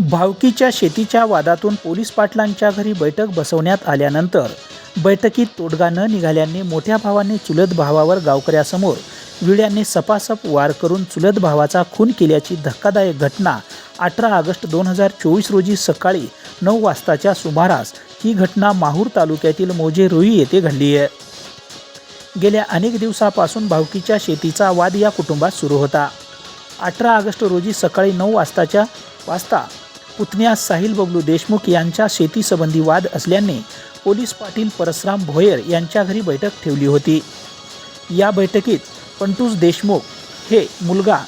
भावकीच्या शेतीच्या वादातून पोलीस पाटलांच्या घरी बैठक बसवण्यात आल्यानंतर बैठकीत तोडगा न निघाल्याने मोठ्या भावाने चुलत भावावर गावकऱ्यासमोर विड्याने सपासप वार करून चुलत भावाचा खून केल्याची धक्कादायक घटना अठरा ऑगस्ट दोन हजार चोवीस रोजी सकाळी नऊ वाजताच्या सुमारास ही घटना माहूर तालुक्यातील मोजे रुई येथे घडली आहे. गेल्या अनेक दिवसापासून भावकीच्या शेतीचा वाद या कुटुंबात सुरू होता. अठरा ऑगस्ट रोजी सकाळी नऊ वाजताच्या वाजता पुतण्या साहिल बबलू देशमुख यांच्या शेतीसंबंधी वाद असल्याने पोलीस पाटील परसराम भोयर यांच्या घरी बैठक ठेवली होती. या बैठकीत पंटूस देशमुख हे मुलगा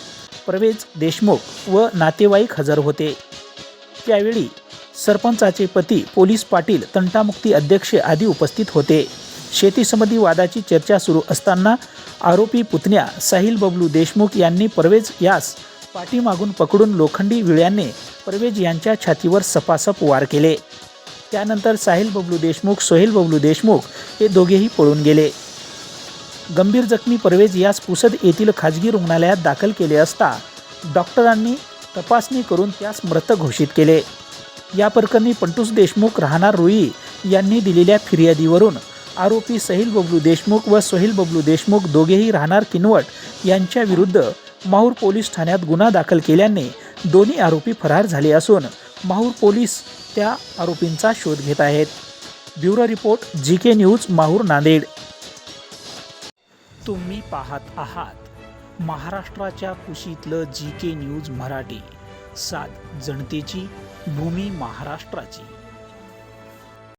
प्रवेज देशमुख व नातेवाईक हजर होते. त्यावेळी सरपंचाचे पती पोलीस पाटील तंटामुक्ती अध्यक्ष आदी उपस्थित होते. शेतीसंबंधी वादाची चर्चा सुरू असताना आरोपी पुतण्या साहिल बबलू देशमुख यांनी परवेज यास पाठीमागून पकडून लोखंडी विळ्याने परवेज यांच्या छातीवर सपासप वार केले. त्यानंतर साहिल बबलू देशमुख सोहेल बबलू देशमुख हे दोघेही पळून गेले. गंभीर जखमी परवेज यास पुसद येथील खाजगी रुग्णालयात दाखल केले असता डॉक्टरांनी तपासणी करून त्यास मृत घोषित केले. या प्रकरणी पंटूस देशमुख राहणार रुई यांनी दिलेल्या फिर्यादीवरून आरोपी सहिल बबलू देशमुख व सोहेल बबलू देशमुख दोघेही राहणार किनवट यांच्याविरुद्ध माहूर पोलीस ठाण्यात गुन्हा दाखल केल्याने दोन्ही आरोपी फरार झाले असून माहूर पोलीस त्या आरोपींचा शोध घेत आहेत. Bureau report G K news Mahur Nanded. तुम्ही पाहत आहात महाराष्ट्राच्या कुशीतलं जी के न्यूज मराठी. सात जनतेची भूमी महाराष्ट्राची.